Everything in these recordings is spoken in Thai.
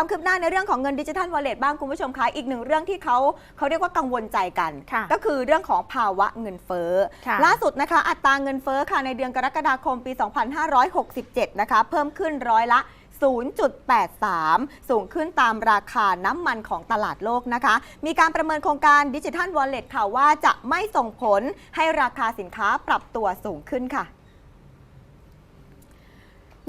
ความคืบหน้าในเรื่องของเงินดิจิทัลวอลเล็ตบ้างคุณผู้ชมคะอีกหนึ่งเรื่องที่เขาเขาเรียกว่ากังวลใจกันค่ะก็คือเรื่องของภาวะเงินเฟ้อค่ะล่าสุดนะคะอัตราเงินเฟ้อค่ะในเดือนกรกฎาคมปี 2567 นะคะเพิ่มขึ้นร้อยละ0.83 สูงขึ้นตามราคาน้ำมันของตลาดโลกนะคะ มีการประเมินโครงการดิจิทัลวอลเล็ตค่ะว่าจะไม่ส่งผลให้ราคาสินค้าปรับตัวสูงขึ้นค่ะ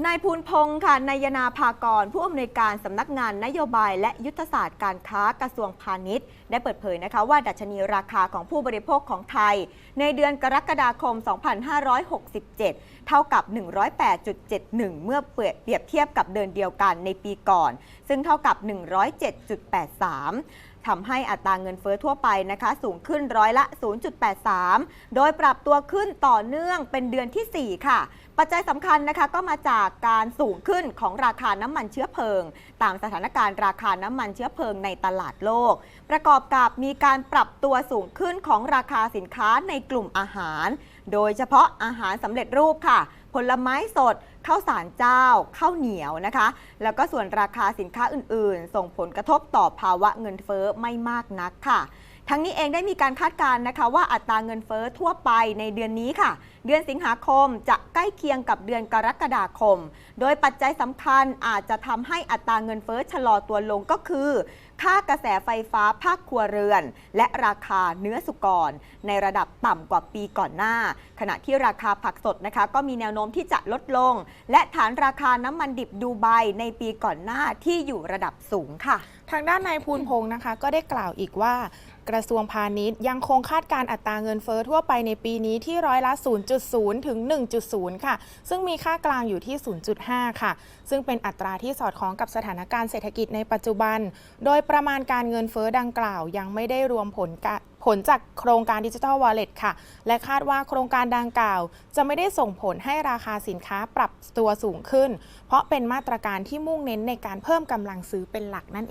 นายภูลพงศ์ค่ะนายนาภากร ผู้อำนวยการสำนักงานนโยบายและยุทธศาสตร์การค้ากระทรวงพาณิชย์ ได้เปิดเผยนะคะว่าดัชนีราคาของผู้บริโภคของไทย ในเดือนกรกฎาคม 2567 เท่ากับ 108.71 เมื่อเปรียบเทียบกับเดือนเดียวกันในปีก่อน ซึ่งเท่ากับ 107.83 ทำให้อัตราเงินเฟ้อทั่วไปนะคะ สูงขึ้นร้อยละ 0.83 โดยปรับตัวขึ้นต่อเนื่องเป็นเดือนทีสี่ 4 ค่ะ ปัจจัยสำคัญนะคะก็มาจากการสูงขึ้นของราคาน้ำมันเชื้อเพลิง ตามสถานการณ์ราคาน้ำมันเชื้อเพลิงในตลาดโลก ประกอบกับมีการปรับตัวสูงขึ้นของราคาสินค้าในกลุ่มอาหาร โดยเฉพาะอาหารสำเร็จรูปค่ะ ผลไม้สดข้าวสารเจ้าข้าวเหนียวนะคะ แล้วก็ส่วนราคาสินค้าอื่นๆ ส่งผลกระทบต่อภาวะเงินเฟ้อไม่มากนักค่ะ ทั้งนี้เองได้มีการคาดการณ์นะคะว่าอัตราเงินเฟ้อทั่วไปในเดือนนี้ค่ะ เดือนสิงหาคมจะใกล้เคียงกับเดือนกรกฎาคม โดยปัจจัยสำคัญอาจจะทำให้อัตราเงินเฟ้อชะลอตัวลงก็คือ ค่ากระแสไฟฟ้าภาคครัวเรือน และราคาเนื้อสุกร ในระดับต่ำกว่าปีก่อนหน้า ขณะที่ราคาผักสดนะคะ ก็มีแนวโน้มที่จะลดลง และฐานราคาน้ำมันดิบดูไบในปีก่อนหน้าที่อยู่ระดับสูงค่ะ ทางด้านนายภูลพงศ์นะคะ ก็ได้กล่าวอีกว่า กระทรวงพาณิชย์ยังคงคาดการณ์อัตราเงินเฟ้อทั่วไปในปีนี้ที่ร้อยละ 0.0 ถึง 1.0 ค่ะ ซึ่งมีค่ากลางอยู่ที่ 0.5 ค่ะ ซึ่งเป็นอัตราที่สอดคล้องกับสถานการณ์เศรษฐกิจในปัจจุบัน โดยประมาณการเงินเฟ้อดังกล่าว ยังไม่ได้รวมผลผลจากโครงการดิจิทัลวอลเล็ตค่ะ และคาดว่าโครงการดังกล่าว จะไม่ได้ส่งผลให้ราคาสินค้าปรับตัวสูงขึ้น เพราะเป็นมาตรการที่มุ่งเน้นในการเพิ่มกำลังซื้อเป็นหลักนั่นเอง